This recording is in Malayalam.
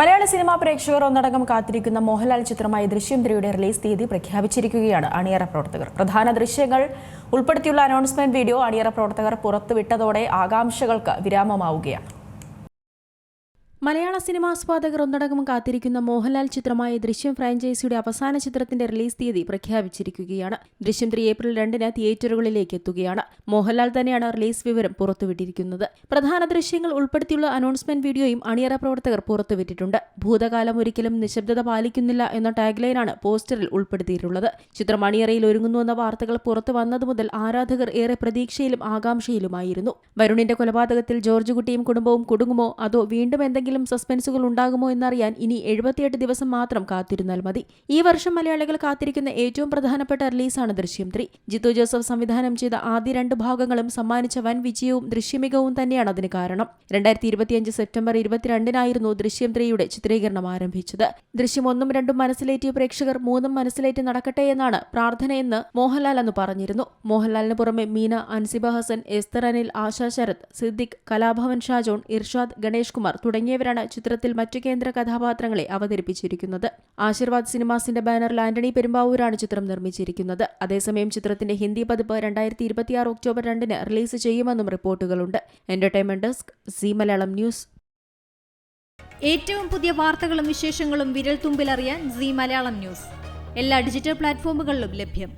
മലയാള സിനിമാ പ്രേക്ഷകർ ഒന്നടങ്കം കാത്തിരിക്കുന്ന മോഹൻലാൽ ചിത്രമായ ദൃശ്യം ത്രീയുടെ റിലീസ് തീയതി പ്രഖ്യാപിച്ചിരിക്കുകയാണ്. അണിയറ പ്രവർത്തകർ. പ്രധാന ദൃശ്യങ്ങൾ ഉൾപ്പെടുത്തിയുള്ള അനൗൺസ്മെന്റ് വീഡിയോ അണിയറ പ്രവർത്തകർ പുറത്തുവിട്ടതോടെ ആകാംക്ഷകൾക്ക് വിരാമമാവുകയാണ്. മലയാള സിനിമാസ്വാദകർ ഒന്നടങ്കം കാത്തിരിക്കുന്ന മോഹൻലാൽ ചിത്രമായ ദൃശ്യം ഫ്രാഞ്ചൈസിയുടെ അവസാന ചിത്രത്തിന്റെ റിലീസ് തീയതി പ്രഖ്യാപിച്ചിരിക്കുകയാണ്. ദൃശ്യം ത്രീ ഏപ്രിൽ രണ്ടിന് തിയേറ്ററുകളിലേക്ക് എത്തുകയാണ്. മോഹൻലാൽ തന്നെയാണ് റിലീസ് വിവരം പുറത്തുവിട്ടിരിക്കുന്നത്. പ്രധാന ദൃശ്യങ്ങൾ ഉൾപ്പെടുത്തിയുള്ള അനൗൺസ്മെന്റ് വീഡിയോയും അണിയറ പ്രവർത്തകർ പുറത്തുവിട്ടിട്ടുണ്ട്. ഭൂതകാലം ഒരിക്കലും നിശബ്ദത പാലിക്കുന്നില്ല എന്ന ടാഗ്ലൈനാണ് പോസ്റ്ററിൽ ഉൾപ്പെടുത്തിയിട്ടുള്ളത്. ചിത്രം അണിയറയിൽ ഒരുങ്ങുന്നുവെന്ന വാർത്തകൾ പുറത്തു വന്നതു മുതൽ ആരാധകർ ഏറെ പ്രതീക്ഷയിലും ആകാംക്ഷയിലുമായിരുന്നു. വരുണിന്റെ കൊലപാതകത്തിൽ ജോർജ് കുട്ടിയും കുടുംബവും കുടുങ്ങുമോ അതോ വീണ്ടും എന്തെങ്കിലും സസ്പെൻസുകൾ ഉണ്ടാകുമോ എന്നറിയാൻ ഇനി എഴുപത്തിയെട്ട് ദിവസം മാത്രം കാത്തിരുന്നാൽ മതി. ഈ വർഷം മലയാളികൾ കാത്തിരിക്കുന്ന ഏറ്റവും പ്രധാനപ്പെട്ട റിലീസാണ് ദൃശ്യം ത്രീ. ജിത്തു ജോസഫ് സംവിധാനം ചെയ്ത ആദ്യ രണ്ട് ഭാഗങ്ങളും സമ്മാനിച്ച വൻ വിജയവും ദൃശ്യമികവും തന്നെയാണ് അതിന് കാരണം. രണ്ടായിരത്തി ഇരുപത്തിയഞ്ച് സെപ്റ്റംബർ ഇരുപത്തിരണ്ടിനായിരുന്നു ദൃശ്യം ത്രീയുടെ ചിത്രീകരണം ആരംഭിച്ചത്. ദൃശ്യം ഒന്നും രണ്ടും മനസ്സിലേറ്റിയ പ്രേക്ഷകർ മൂന്നും മനസ്സിലേറ്റ് നടക്കട്ടെ എന്നാണ് പ്രാർത്ഥനയെന്ന് മോഹൻലാൽ അന്ന് പറഞ്ഞിരുന്നു. മോഹൻലാലിന് പുറമെ മീന അൻസിബ ഹസൻ എസ്തർ അനിൽ ആശാ ശരത് സിദ്ദിഖ് കലാഭവൻ ഷാജോൺ ഇർഷാദ് ഗണേഷ് കുമാർ തുടങ്ങിയവരാണ് ചിത്രത്തിൽ മറ്റു കേന്ദ്ര കഥാപാത്രങ്ങളെ അവതരിപ്പിച്ചിരിക്കുന്നത്. ആശീർവാദ് സിനിമാസിന്റെ ബാനറിൽ ആന്റണി പെരുമ്പാവൂരാണ് ചിത്രം നിർമ്മിച്ചിരിക്കുന്നത്. അതേസമയം ചിത്രത്തിന്റെ ഹിന്ദി പതിപ്പ് രണ്ടായിരത്തി ഇരുപത്തിയാറ് ഒക്ടോബർ രണ്ടിന് റിലീസ് ചെയ്യുമെന്നും റിപ്പോർട്ടുകളുണ്ട്. Entertainment desk Zee Malayalam news. ഏറ്റവും പുതിയ വാർത്തകളും വിശേഷങ്ങളും വിരൽ തുമ്പിലറിയാൻ സി മലയാളം ന്യൂസ്. എല്ലാ ഡിജിറ്റൽ പ്ലാറ്റ്ഫോമുകളിലും ലഭ്യം.